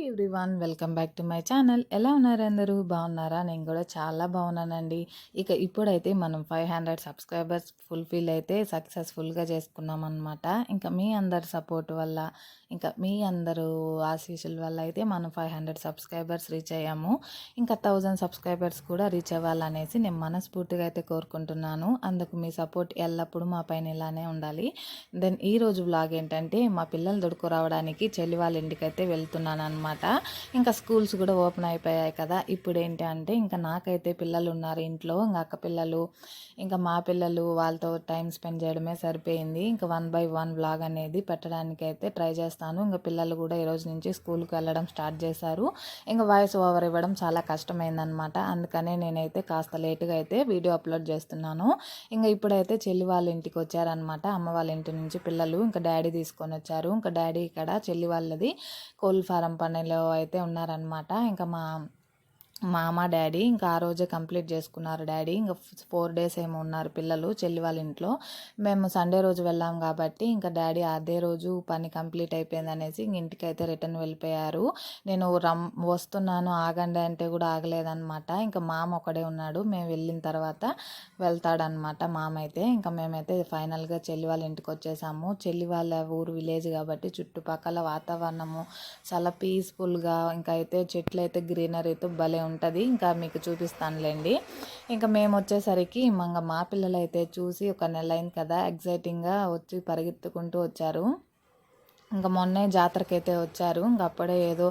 Everyone welcome back to my channel. ఎలా ఉన్నారు అందరూ? బాగున్నారా? నేను కూడా చాలా బాగున్నానండి. ఇక ఇప్పుడైతే మనం ఫైవ్ హండ్రెడ్ సబ్స్క్రైబర్స్ ఫుల్ఫిల్ అయితే సక్సెస్ఫుల్గా చేసుకున్నాం అనమాట ఇంకా మీ అందరి సపోర్ట్ వల్ల ఇంకా మీ అందరూ ఆశీస్సుల వల్ల అయితే మనం ఫైవ్ హండ్రెడ్ సబ్స్క్రైబర్స్ రీచ్ అయ్యాము. ఇంకా థౌజండ్ సబ్స్క్రైబర్స్ కూడా రీచ్ అవ్వాలనేసి నేను మనస్ఫూర్తిగా అయితే కోరుకుంటున్నాను. అందుకు మీ సపోర్ట్ ఎల్లప్పుడూ మా పైన ఇలానే ఉండాలి. దెన్ ఈ రోజు ఏంటంటే మా పిల్లలు దొడుకు రావడానికి చెల్లి వాళ్ళ ఇంటికి అయితే వెళ్తున్నాను అనమాట ఇంకా స్కూల్స్ కూడా ఓపెన్ అయిపోయాయి కదా. ఇప్పుడు ఏంటి అంటే ఇంకా నాకైతే పిల్లలు ఉన్నారు ఇంట్లో. ఇంకా అక్క పిల్లలు ఇంకా మా పిల్లలు వాళ్ళతో టైం స్పెండ్ చేయడమే సరిపోయింది. ఇంకా వన్ బై వన్ బ్లాగ్ అనేది పెట్టడానికి అయితే ట్రై చేస్తాను. ఇంకా పిల్లలు కూడా ఈరోజు నుంచి స్కూల్కి వెళ్ళడం స్టార్ట్ చేశారు. ఇంకా వాయిస్ ఓవర్ ఇవ్వడం చాలా కష్టమైందనమాట అందుకనే నేనైతే కాస్త లేటుగా అయితే వీడియో అప్లోడ్ చేస్తున్నాను. ఇంకా ఇప్పుడైతే చెల్లి వాళ్ళ ఇంటికి వచ్చారనమాట అమ్మ వాళ్ళ ఇంటి నుంచి పిల్లలు ఇంకా డాడీ తీసుకొని వచ్చారు. ఇంకా డాడీ ఇక్కడ చెల్లి వాళ్ళది కోళ్ళ ఫారం కాలనీలో అయితే ఉన్నారనమాట ఇంకా మా మామ డాడీ ఇంకా ఆ రోజే కంప్లీట్ చేసుకున్నారు డాడీ. ఇంకా ఫోర్ డేస్ ఏమో ఉన్నారు పిల్లలు చెల్లి వాళ్ళ ఇంట్లో. మేము సండే రోజు వెళ్ళాం కాబట్టి ఇంకా డాడీ అదే రోజు పని కంప్లీట్ అయిపోయింది అనేసి ఇంటికి అయితే రిటర్న్ వెళ్ళిపోయారు. నేను రమ్ వస్తున్నాను ఆగండి అంటే కూడా ఆగలేదన్నమాట. ఇంకా మామ ఒకడే ఉన్నాడు. మేము వెళ్ళిన తర్వాత వెళ్తాడనమాట మామ అయితే ఇంకా మేమైతే ఫైనల్గా చెల్లి వాళ్ళ ఇంటికి వచ్చేసాము. చెల్లి వాళ్ళ ఊరు విలేజ్ కాబట్టి చుట్టుపక్కల వాతావరణము చాలా పీస్ఫుల్గా ఇంకా అయితే చెట్లు అయితే గ్రీనరీతో భలే ఉంటుంది ఇంకా మీకు చూపిస్తానులేండి. ఇంకా మేము వచ్చేసరికి ఇంకా మా పిల్లలు అయితే చూసి ఒక నెల అయింది కదా ఎగ్జైటింగ్గా వచ్చి పరిగెత్తుకుంటూ వచ్చారు. ఇంకా మొన్నే జాతరకైతే వచ్చారు. ఇంకా అప్పుడే ఏదో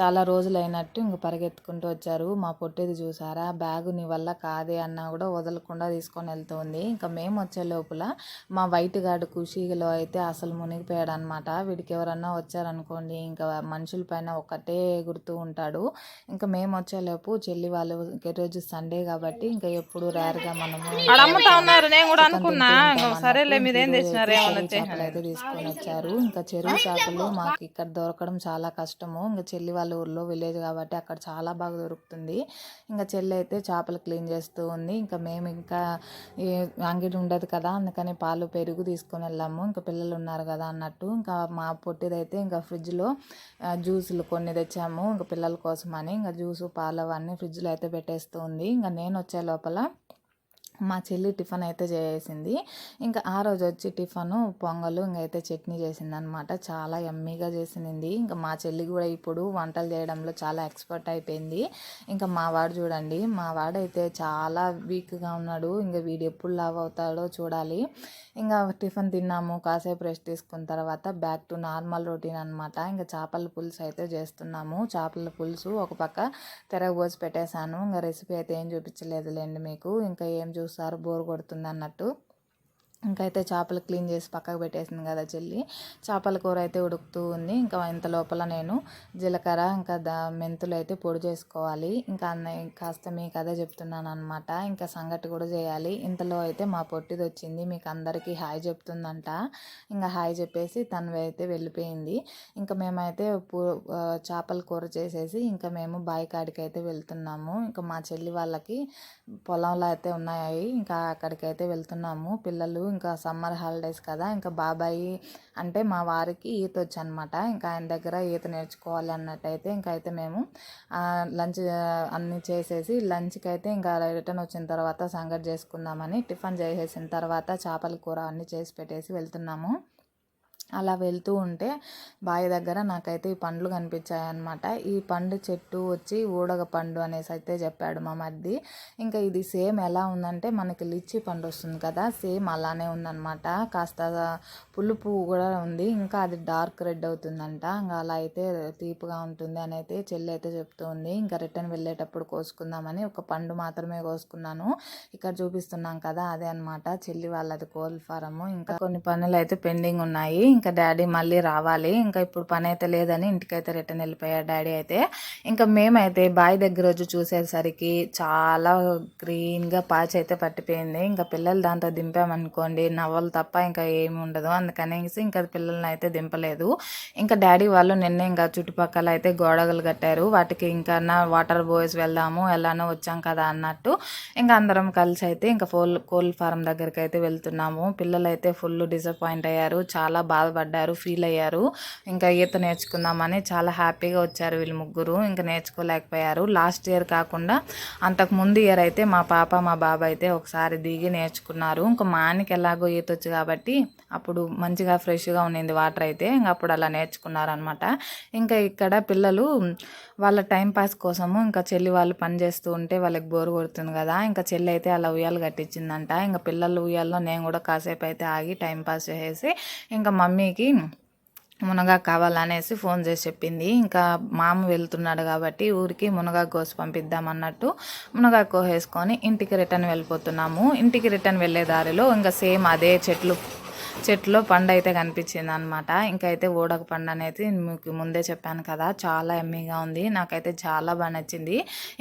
చాలా రోజులు అయినట్టు ఇంక పరిగెత్తుకుంటూ వచ్చారు. మా పొట్టిది చూసారా? బ్యాగు నీ వల్ల కాదే అన్నా కూడా వదలకుండా తీసుకొని వెళ్తుంది. ఇంకా మేము వచ్చే లోపల మా వైట్ గార్డు ఖుషీలో అయితే అసలు మునిగిపోయాడు అనమాట వీడికి ఎవరన్నా వచ్చారనుకోండి ఇంకా మనుషుల పైన ఒకటే ఎగురుతూ ఉంటాడు. ఇంకా మేము వచ్చేలోపు చెల్లి వాళ్ళు రోజు సండే కాబట్టి ఇంకా ఎప్పుడు రేర్గా మనము సరేలే మీరేం అయితే తీసుకొని వచ్చారు. ఇంకా చెరువు చేపలు మాకు ఇక్కడ దొరకడం చాలా కష్టము. ఇంకా చెల్లి వాళ్ళ ఊర్లో విలేజ్ కాబట్టి అక్కడ చాలా బాగా దొరుకుతుంది. ఇంకా చెల్లి అయితే చేపలు క్లీన్ చేస్తూ ఉంది. ఇంకా మేము ఇంకా అంగిడి ఉండదు కదా అందుకని పాలు పెరుగు తీసుకొని వెళ్ళాము. ఇంకా పిల్లలు ఉన్నారు కదా అన్నట్టు. ఇంకా మా పొట్టిదైతే ఇంకా ఫ్రిడ్జ్లో జ్యూసులు కొన్ని తెచ్చాము. ఇంకా పిల్లల కోసమని ఇంకా జ్యూసు పాలు అవన్నీ ఫ్రిడ్జ్లో అయితే పెట్టేస్తూ ఉంది. ఇంకా నేను వచ్చే లోపల మా చెల్లి టిఫిన్ అయితే చేసింది. ఇంకా ఆ రోజు వచ్చి టిఫను పొంగలు ఇంకైతే చట్నీ చేసింది అనమాట చాలా ఎమ్మీగా చేసింది. ఇంకా మా చెల్లి కూడా ఇప్పుడు వంటలు చేయడంలో చాలా ఎక్స్పర్ట్ అయిపోయింది. ఇంకా మా వాడు చూడండి మా వాడైతే చాలా వీక్గా ఉన్నాడు. ఇంకా వీడు ఎప్పుడు లావ్ అవుతాడో చూడాలి. ఇంకా టిఫిన్ తిన్నాము కాసేపు రెస్ట్ తీసుకున్న తర్వాత బ్యాక్ టు నార్మల్ రొటీన్ అనమాట ఇంకా చేపల పులుసు అయితే చేస్తున్నాము. చేపల పులుసు ఒక పక్క తెరగబోసి పెట్టేశాను. ఇంకా రెసిపీ అయితే ఏం చూపించలేదులేండి మీకు. ఇంకా ఏం చూ ఒకసారి బోర్ కొడుతుంది అన్నట్టు. ఇంకైతే చేపలు క్లీన్ చేసి పక్కకు పెట్టేసింది కదా చెల్లి. చేపల కూర అయితే ఉడుకుతూ ఉంది. ఇంకా ఇంత లోపల నేను జీలకర్ర ఇంకా దా మెంతులు అయితే పొడి చేసుకోవాలి. ఇంకా కాస్త మీకు అదే చెప్తున్నాను అనమాట ఇంకా సంగటి కూడా చేయాలి. ఇంతలో అయితే మా పొట్టిది వచ్చింది. మీకు అందరికీ హాయ్ చెప్తుందంట. ఇంకా హాయ్ చెప్పేసి తను అయితే వెళ్ళిపోయింది. ఇంకా మేమైతే చేపల కూర చేసేసి ఇంకా మేము బాయి కాడికి అయితే వెళ్తున్నాము. ఇంకా మా చెల్లి వాళ్ళకి పొలంలో అయితే ఉన్నాయి. ఇంకా అక్కడికి అయితే వెళ్తున్నాము. పిల్లలు ఇంకా సమ్మర్ హాలిడేస్ కదా ఇంకా బాబాయి అంటే మా వారికి ఈత వచ్చనమాట ఇంకా ఆయన దగ్గర ఈత నేర్చుకోవాలి అన్నట్టయితే ఇంకా అయితే మేము లంచ్ అన్నీ చేసేసి లంచ్కి అయితే ఇంకా రిటర్న్ వచ్చిన తర్వాత సంగతి చేసుకుందామని టిఫిన్ చేసేసిన తర్వాత చేపల కూర అన్నీ చేసి పెట్టేసి వెళ్తున్నాము. అలా వెళ్తూ ఉంటే బావి దగ్గర నాకైతే ఈ పండ్లు కనిపించాయన్నమాట. ఈ పండు చెట్టు వచ్చి ఊడగ పండు అనేసి అయితే చెప్పాడు మా మధ్య ఇంకా ఇది సేమ్ ఎలా ఉందంటే మనకి లిచ్చి పండు వస్తుంది కదా సేమ్ అలానే ఉందన్నమాట. కాస్త పులుపు కూడా ఉంది ఇంకా అది డార్క్ రెడ్ అవుతుందంట. ఇంకా అలా అయితే తీపుగా ఉంటుంది అని అయితే చెల్లి అయితే చెప్తుంది ఇంకా రిటర్న్ వెళ్ళేటప్పుడు కోసుకుందామని ఒక పండు మాత్రమే కోసుకున్నాను. ఇక్కడ చూపిస్తున్నాం కదా అదే అనమాట చెల్లి వాళ్ళది కోల్ ఫారము. ఇంకా కొన్ని పనులు అయితే పెండింగ్ ఉన్నాయి. ఇంకా డాడీ మళ్ళీ రావాలి. ఇంకా ఇప్పుడు పని అయితే లేదని ఇంటికైతే రిటర్న్ వెళ్ళిపోయాడు డాడీ అయితే. ఇంకా మేమైతే బావి దగ్గర రోజు చూసేసరికి చాలా గ్రీన్గా పాచి అయితే పట్టిపోయింది. ఇంకా పిల్లలు దాంతో దింపామనుకోండి నవ్వలు తప్ప ఇంకా ఏమి ఉండదు. అందుకనేసి ఇంకా పిల్లల్ని అయితే దింపలేదు. ఇంకా డాడీ వాళ్ళు నిన్న ఇంకా చుట్టుపక్కల అయితే గోడగలు కట్టారు. వాటికి ఇంకా వాటర్ బోయ్స్ వెళ్దాము ఎలానో వచ్చాం కదా అన్నట్టు ఇంకా అందరం కలిసి అయితే ఇంకా ఫోల్ కోల్ ఫారం దగ్గరికి అయితే వెళ్తున్నాము. పిల్లలు అయితే ఫుల్ డిసప్పాయింట్ అయ్యారు. చాలా బాధ బాధపడ్డారు ఫీల్ అయ్యారు. ఇంకా ఈత నేర్చుకుందామని చాలా హ్యాపీగా వచ్చారు వీళ్ళు ముగ్గురు. ఇంకా నేర్చుకోలేకపోయారు. లాస్ట్ ఇయర్ కాకుండా అంతకు ముందు ఇయర్ అయితే మా పాప మా బాబా అయితే ఒకసారి దిగి నేర్చుకున్నారు. ఇంకా మా ఆయనకి ఎలాగో ఈత వచ్చు కాబట్టి అప్పుడు మంచిగా ఫ్రెష్గా ఉండింది వాటర్ అయితే. ఇంకా అప్పుడు అలా నేర్చుకున్నారనమాట ఇంకా ఇక్కడ పిల్లలు వాళ్ళ టైం పాస్ కోసము ఇంకా చెల్లి వాళ్ళు పని చేస్తూ ఉంటే వాళ్ళకి బోరు కొడుతుంది కదా. ఇంకా చెల్లి అయితే అలా ఉయ్యాలు కట్టించిందంట. ఇంకా పిల్లలు ఉయ్యాల్లో నేను కూడా కాసేపు అయితే ఆగి టైం పాస్ చేసేసి ఇంకా మమ్మీ మమ్మీకి మునగా కావాలనేసి ఫోన్ చేసి చెప్పింది. ఇంకా మామ వెళ్తున్నాడు కాబట్టి ఊరికి మునగాకు కోసి పంపిద్దాం అన్నట్టు మునగా కోసేసుకొని ఇంటికి రిటర్న్ వెళ్ళిపోతున్నాము. ఇంటికి రిటర్న్ వెళ్ళే దారిలో ఇంకా సేమ్ అదే చెట్లు చెట్లో పండు అయితే కనిపించింది అనమాట ఇంకైతే ఊడక పండు అనేది మీకు ముందే చెప్పాను కదా చాలా ఎమ్మీగా ఉంది. నాకైతే చాలా బాగా నచ్చింది.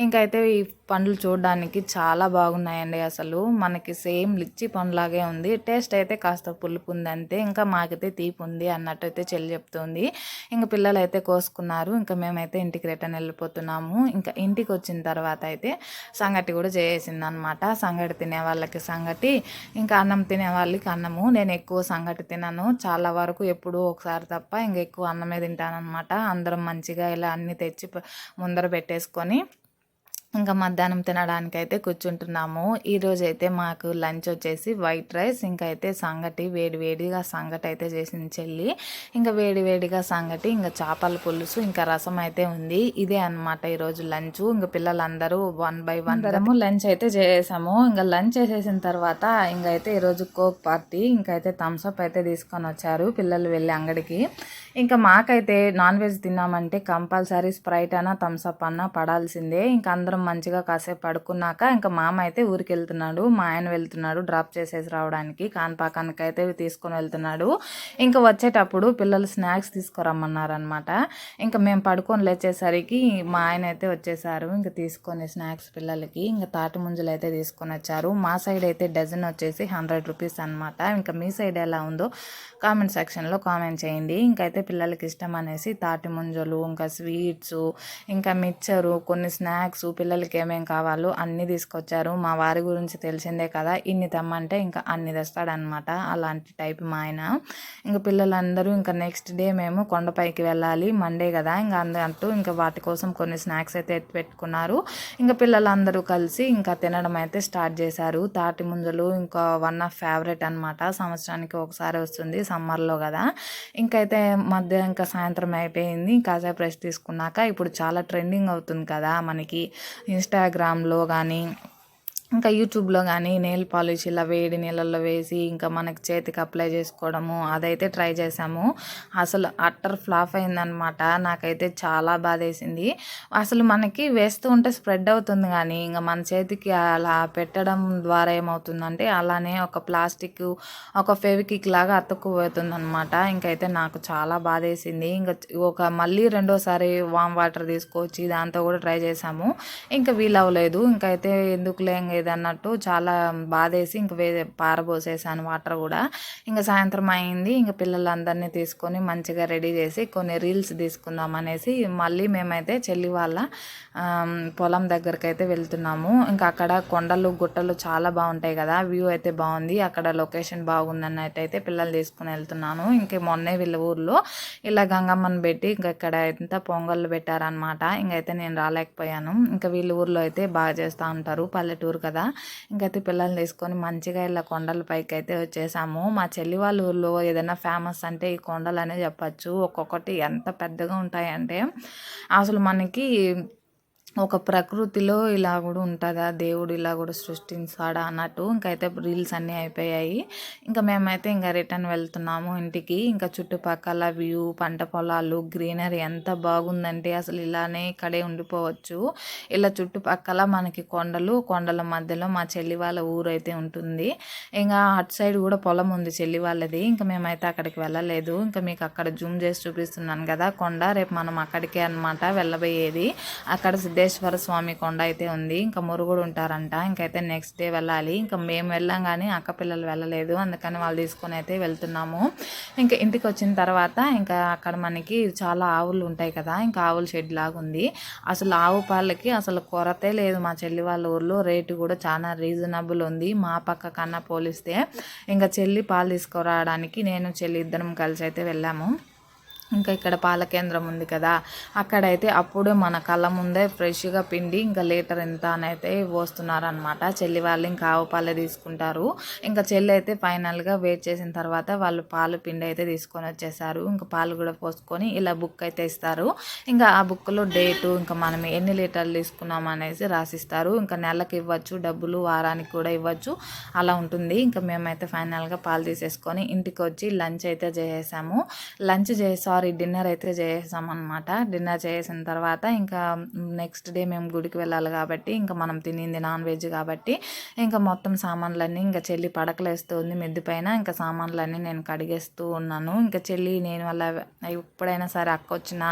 ఇంకైతే ఈ పండ్లు చూడడానికి చాలా బాగున్నాయండి అసలు. మనకి సేమ్ లిచ్చి పండులాగే ఉంది. టేస్ట్ అయితే కాస్త పులుపు ఉంది అంతే. ఇంకా మాకైతే తీపి ఉంది అన్నట్టు అయితే చెల్లి చెప్తుంది. ఇంకా పిల్లలు అయితే కోసుకున్నారు. ఇంకా మేమైతే ఇంటికి రిటర్న్ వెళ్ళిపోతున్నాము. ఇంకా ఇంటికి వచ్చిన తర్వాత అయితే సంగటి కూడా చేసింది అనమాట సంగటి తినే వాళ్ళకి సంగటి ఇంకా అన్నం తినే వాళ్ళకి అన్నము. నేను ఎక్కువ సంగటి తినను. చాలా వరకు ఎప్పుడూ ఒకసారి తప్ప ఇంకా ఎక్కువ అన్నమే తింటానమాట అందరం మంచిగా ఇలా అన్నీ తెచ్చి ముందర పెట్టేసుకొని ఇంకా మధ్యాహ్నం తినడానికి అయితే కూర్చుంటున్నాము. ఈరోజు అయితే మాకు లంచ్ వచ్చేసి వైట్ రైస్ ఇంకా అయితే సంగటి వేడి వేడిగా సంగటి అయితే చేసింది చెల్లి. ఇంకా వేడి వేడిగా సంగటి ఇంకా చేపల పులుసు ఇంకా రసం అయితే ఉంది. ఇదే అనమాట ఈరోజు లంచ్. ఇంకా పిల్లలందరూ వన్ బై వన్ లంచ్ అయితే చేసాము ఇంకా లంచ్ చేసేసిన తర్వాత ఇంకా అయితే ఈరోజు కోక్ పార్టీ ఇంకా అయితే థమ్స్అప్ అయితే తీసుకొని వచ్చారు పిల్లలు వెళ్ళి అంగడికి. ఇంకా మాకైతే నాన్ వెజ్ తిన్నామంటే కంపల్సరీ స్ప్రైట్ అన్నా థమ్స్అప్ అన్నా పడాల్సిందే. ఇంకా అందరం మంచిగా కాసేపు పడుకున్నాక ఇంకా మామ అయితే ఊరికి వెళ్తున్నాడు మా ఆయన వెళ్తున్నాడు డ్రాప్ చేసేసి రావడానికి. కాన్పాకానికి అయితే తీసుకొని వెళ్తున్నాడు. ఇంకా వచ్చేటప్పుడు పిల్లలు స్నాక్స్ తీసుకురమ్మన్నారనమాట ఇంకా మేము పడుకొని లేచేసరికి మా ఆయన అయితే వచ్చేసారు. ఇంకా తీసుకొని స్నాక్స్ పిల్లలకి ఇంకా తాటి ముంజలు అయితే తీసుకొని వచ్చారు. మా సైడ్ అయితే డజన్ వచ్చేసి హండ్రెడ్ రూపీస్ అనమాట ఇంకా మీ సైడ్ ఎలా ఉందో కామెంట్ సెక్షన్లో కామెంట్ చేయండి. ఇంకైతే పిల్లలకి ఇష్టం అనేసి తాటి ముంజలు ఇంకా స్వీట్స్ ఇంకా మిక్చరు కొన్ని స్నాక్స్ పిల్లలకి ఏమేమి కావాలో అన్నీ తీసుకొచ్చారు. మా వారి గురించి తెలిసిందే కదా ఇన్ని తెమ్మంటే ఇంకా అన్ని తెస్తాడనమాట అలాంటి టైప్ మా ఆయన. ఇంకా పిల్లలందరూ ఇంకా నెక్స్ట్ డే మేము కొండపైకి వెళ్ళాలి మండే కదా. ఇంకా అంటూ ఇంకా వాటి కోసం కొన్ని స్నాక్స్ అయితే ఎత్తి పెట్టుకున్నారు. ఇంకా పిల్లలందరూ కలిసి ఇంకా తినడం అయితే స్టార్ట్ చేశారు. తాటి ముంజలు ఇంకా వన్ ఆఫ్ ఫేవరెట్ అనమాట సంవత్సరానికి ఒకసారి వస్తుంది సమ్మర్లో కదా. ఇంకైతే మధ్య ఇంకా సాయంత్రం అయిపోయింది. కాసేపు రెస్ట్ తీసుకున్నాక ఇప్పుడు చాలా ట్రెండింగ్ అవుతుంది కదా మనకి ఇన్స్టాగ్రామ్లో కానీ ఇంకా యూట్యూబ్లో కానీ నెయిల్ పాలిష్ ఇలా వేడి నీళ్ళల్లో వేసి ఇంకా మనకి చేతికి అప్లై చేసుకోవడము అదైతే ట్రై చేసాము అసలు అట్టర్ ఫ్లాప్ అయిందనమాట. నాకైతే చాలా బాధేసింది. అసలు మనకి వేస్తూ ఉంటే స్ప్రెడ్ అవుతుంది కానీ ఇంకా మన చేతికి అలా పెట్టడం ద్వారా ఏమవుతుందంటే అలానే ఒక ప్లాస్టిక్ ఒక ఫెవికిక్ లాగా అతుక్కుపోతుంది అనమాట ఇంకైతే నాకు చాలా బాధేసింది. ఇంకా ఒక మళ్ళీ రెండోసారి వామ్ వాటర్ తీసుకొచ్చి దాంతో కూడా ట్రై చేసాము ఇంకా వీలవ్వలేదు. ఇంకైతే ఎందుకులే ఇది అన్నట్టు చాలా బాధేసి ఇంక వే పారబోసేసాను వాటర్ కూడా. ఇంకా సాయంత్రం అయింది. ఇంకా పిల్లలందరినీ తీసుకొని మంచిగా రెడీ చేసి కొన్ని రీల్స్ తీసుకుందాం అనేసి మళ్ళీ మేమైతే చెల్లి వాళ్ళ పొలం దగ్గరికి అయితే వెళ్తున్నాము. ఇంకా అక్కడ కొండలు గుట్టలు చాలా బాగుంటాయి కదా. వ్యూ అయితే బాగుంది. అక్కడ లొకేషన్ బాగుందన్నట్టు అయితే పిల్లలు తీసుకుని వెళ్తున్నాను. ఇంకా మొన్నే వీళ్ళ ఊర్లో ఇలా గంగమ్మని పెట్టి ఇంకా ఇక్కడ ఎంత పొంగళ్ళు పెట్టారనమాట ఇంకైతే నేను రాలేకపోయాను. ఇంకా వీళ్ళ ఊర్లో అయితే బాగా చేస్తూ ఉంటారు. పల్లెటూరు కదా. ఇంకైతే పిల్లల్ని తీసుకొని మంచిగా ఇలా కొండల పైకి అయితే వచ్చేసాము. మా చెల్లి వాళ్ళ ఊర్లో ఏదైనా ఫేమస్ అంటే ఈ కొండలు అనే చెప్పచ్చు. ఒక్కొక్కటి ఎంత పెద్దగా ఉంటాయంటే అసలు మనకి ఒక ప్రకృతిలో ఇలా కూడా ఉంటుందా? దేవుడు ఇలా కూడా సృష్టించాడా అన్నట్టు ఇంకైతే రీల్స్ అన్నీ అయిపోయాయి. ఇంకా మేమైతే ఇంకా రిటర్న్ వెళ్తున్నాము ఇంటికి. ఇంకా చుట్టుపక్కల వ్యూ పంట పొలాలు గ్రీనరీ ఎంత బాగుందంటే అసలు ఇలానే ఇక్కడే ఉండిపోవచ్చు. ఇలా చుట్టుపక్కల మనకి కొండలు కొండల మధ్యలో మా చెల్లి వాళ్ళ ఊరు అయితే ఉంటుంది. ఇంకా అటు సైడ్ కూడా పొలం ఉంది చెల్లి వాళ్ళది. ఇంకా మేమైతే అక్కడికి వెళ్ళలేదు. ఇంకా మీకు అక్కడ జూమ్ చేసి చూపిస్తున్నాను కదా కొండ. రేపు మనం అక్కడికే అనమాట వెళ్ళబోయేది. అక్కడ సిద్ధేశ్వర మల్లేశ్వర స్వామి కొండ అయితే ఉంది. ఇంకా మురుగుడు ఉంటారంట. ఇంకైతే నెక్స్ట్ డే వెళ్ళాలి. ఇంకా మేము వెళ్ళాం కానీ అక్క పిల్లలు వెళ్ళలేదు. అందుకని వాళ్ళు తీసుకొని అయితే వెళ్తున్నాము. ఇంకా ఇంటికి వచ్చిన తర్వాత ఇంకా అక్కడ మనకి చాలా ఆవులు ఉంటాయి కదా. ఇంకా ఆవుల షెడ్ లాగా ఉంది. అసలు ఆవు పాలకి అసలు కొరతే లేదు మా చెల్లి వాళ్ళ ఊర్లో. రేటు కూడా చాలా రీజనబుల్ ఉంది. మా పక్క కన్నా పోలిస్తే. ఇంకా చెల్లి పాలు తీసుకురావడానికి నేను చెల్లి ఇద్దరం కలిసి అయితే వెళ్ళాము. ఇంకా ఇక్కడ పాల కేంద్రం ఉంది కదా. అక్కడైతే అప్పుడు మన కళ్ళ ముందే ఫ్రెష్గా పిండి ఇంకా లీటర్ ఎంత అని అయితే పోస్తున్నారనమాట చెల్లి వాళ్ళు ఇంకా ఆవు పాలే తీసుకుంటారు. ఇంకా చెల్లి అయితే ఫైనల్గా వెయిట్ చేసిన తర్వాత వాళ్ళు పాలు పిండి అయితే తీసుకొని వచ్చేసారు. ఇంకా పాలు కూడా పోసుకొని ఇలా బుక్ అయితే ఇస్తారు. ఇంకా ఆ బుక్లో డేటు ఇంకా మనం ఎన్ని లీటర్లు తీసుకున్నాం అనేసి రాసిస్తారు. ఇంకా నెలకి ఇవ్వచ్చు డబ్బులు వారానికి కూడా ఇవ్వచ్చు. అలా ఉంటుంది. ఇంకా మేమైతే ఫైనల్గా పాలు తీసేసుకొని ఇంటికి వచ్చి లంచ్ అయితే చేసేసాము. లంచ్ చేసి సారీ డిన్నర్ అయితే చేసామన్నమాట డిన్నర్ చేసిన తర్వాత ఇంకా నెక్స్ట్ డే మేము గుడికి వెళ్ళాలి కాబట్టి ఇంకా మనం తినింది నాన్ వెజ్ కాబట్టి ఇంకా మొత్తం సామాన్లన్నీ ఇంకా చెల్లి పడకలేస్తుంది మిద్ది పైన. ఇంకా సామాన్లన్నీ నేను కడిగేస్తూ ఉన్నాను. ఇంకా చెల్లి నేను వల్ల ఎప్పుడైనా సరే అక్క వచ్చినా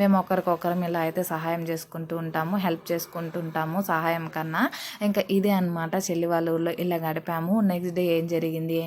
మేము ఒకరికొకరం ఇలా అయితే సహాయం చేసుకుంటూ ఉంటాము హెల్ప్ చేసుకుంటూ ఉంటాము సహాయం కన్నా. ఇంకా ఇదే అనమాట చెల్లి వాళ్ళ ఊళ్ళో ఇలా గడిపాము. నెక్స్ట్ డే ఏం జరిగింది